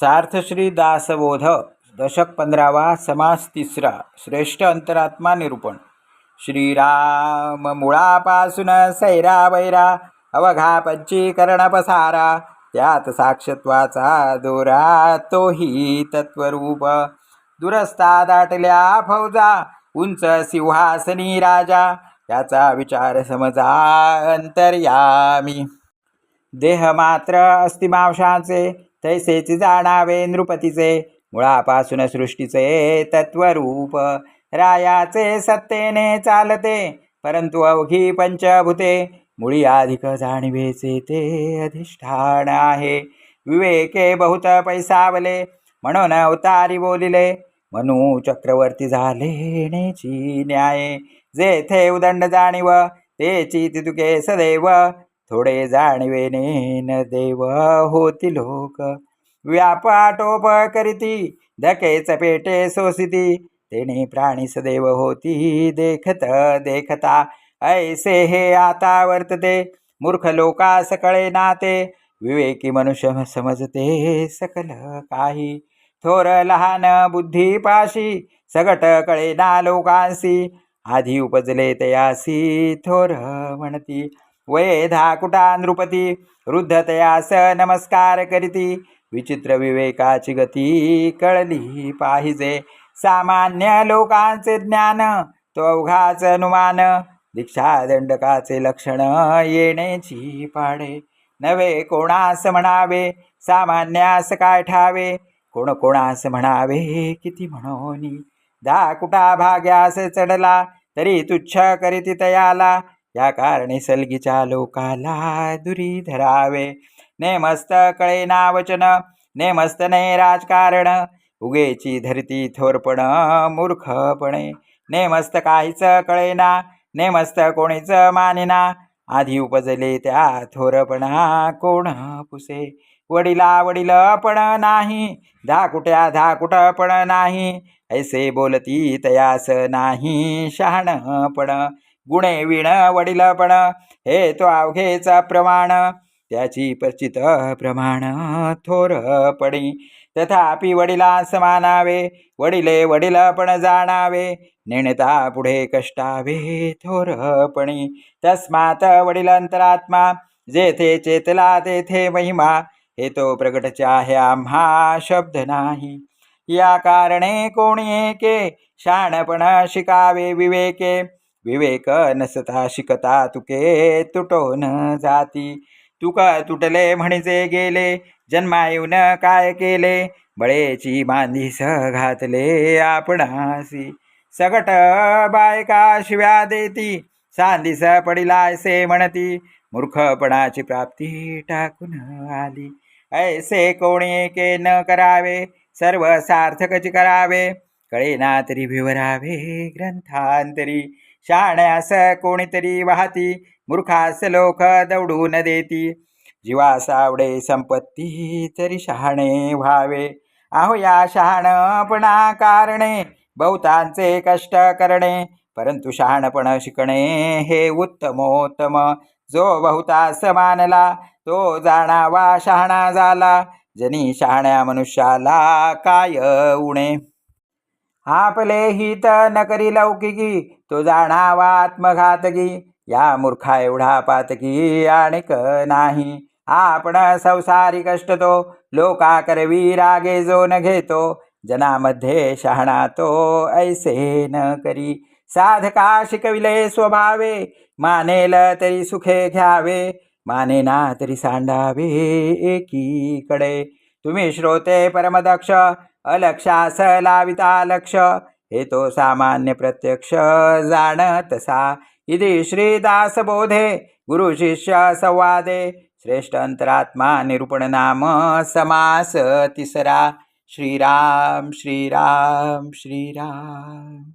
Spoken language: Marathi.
सार्थश्री दासबोध दशक पंधरावा समास तिसरा श्रेष्ठ अंतरात्मा निरूपण. श्रीराम मुळापासून सैरा वैरा अवघा पंचीकरण पसारा त्यात साक्षत्वाचा दोरा तोही तत्वरूप. दुरस्ता दाटल्या फौजा उंच सिंहासनी राजा त्याचा विचार समजा अंतर्यामी. देह मात्र अस्तिमांशाचे तैसेच जाणावे नृपतीचे. मुळापासून सृष्टीचे तत्वरूप. रायाचे सत्तेने चालते परंतु अवघी पंचभूते. मुळी अधिक जाणिवेचे ते अधिष्ठान आहे. विवेके बहुत पैसावले म्हणून अवतारी बोलिले मनू चक्रवर्ती झाले नेची न्याय. जेथे उदंड जाणीव तेची तितुके सदैव. थोडे जाणवेने न देव होती लोक. व्यापाटोप करीती धकेच पेटे सोसिती. तेने प्राणी सदैव होती देखत देखता. ऐसे हे आता वर्तते मूर्ख लोका सकळे नाते. विवेकी मनुष्य समजते सकल काही. थोर लहान बुद्धिपाशी सगट कळे ना लोकांसी आधी उपजले तयासी थोर म्हणती. वये कुटा नृपती वृद्धतया स नमस्कार करीती. विचित्र विवेकाची गती कळली पाहिजे. सामान्य लोकांचे ज्ञान तो अवघाच अनुमान. दीक्षा दंडकाचे लक्षण येण्याची पाडे. नवे कोणास म्हणावे सामान्यास काय ठावे? कोण कोणास म्हणावे किती म्हणोनी? दा कुटा भाग्यास चढला तरी तुच्छ करीती तयाला. या कारणे सलगीच्या लोकाला दुरी धरावे. नेमस्त कळे ना वचन नेमस्त ने राजकारण. उगेची धरती थोरपण मूर्खपणे. नेमस्त काहीच कळेना नेमस्त कोणीच मानिना. आधी उपजले त्या थोरपणा कोण पुसे. वडिला वडील पण नाही धाकुट्या धाकुट पण नाही. ऐसे बोलती तयास नाही शहाणपण. गुणे विण वडीलपण हे तो अवघेचा प्रमाण. त्याची परिचित प्रमाण थोरपणी तथापि वडिला समानावे वडिले वडीलपण जाणावे. नेणता पुढे कष्टावे थोरपणी तस्मात वडिलांतरात्मा जेथे चेतला तेथे महिमा. हे तो प्रगटच्या आहे आम्हा शब्द नाही. या कारणे कोणी एके शाणपण शिकावे विवेके. विवेक नसता शिकता तुके तुटोन जाती. तुक तुटले म्हणजे गेले जन्मा येऊन काय केले? बळेची बांधीस घातले आपणासी. सगट बायका शिव्या देती सांदीस पडिलायसे म्हणती. मूर्खपणाची प्राप्ती टाकून आली. ऐसे कोणी के न करावे? सर्व सार्थकची करावे. कळेना तरी विवरावे ग्रंथांतरी. शाण्यास कोणीतरी वाहती मूर्खास लोक दौडून देती. जीवा सावडे संपत्ती तरी शहाणे व्हावे. आहो या शहाणपणा कारणे बहुतांचे कष्ट करणे परंतु शहाणपण शिकणे हे उत्तमोत्तम. जो बहुतास मानला तो जाणावा शहाणा झाला. जनी शहाण्या मनुष्याला काय उणे? आपले हित न करी लौकिकी तो जाणावा आत्मघातकी या मूर्खा एवढा पातकी आणिक नाही. आपण संसारी कष्ट तो लोका करवी रागे जो न घेतो. जनामध्ये शहाणा तो ऐसे न करी. साधका शिकविले स्वभावे मानेल तरी सुखे घ्यावे. मानेना तरी सांडावे एकीकडे. तुम्ही श्रोते परमदक्ष अलक्षास लाविता लक्ष. हे तो सामान्य प्रत्यक्ष जाणतसा इति श्रीदासबोधे गुरुशिष्यसंवादे श्रेष्ठ अंतरात्मा निरूपण नाम समास तिसरा. श्रीराम श्रीराम श्रीराम.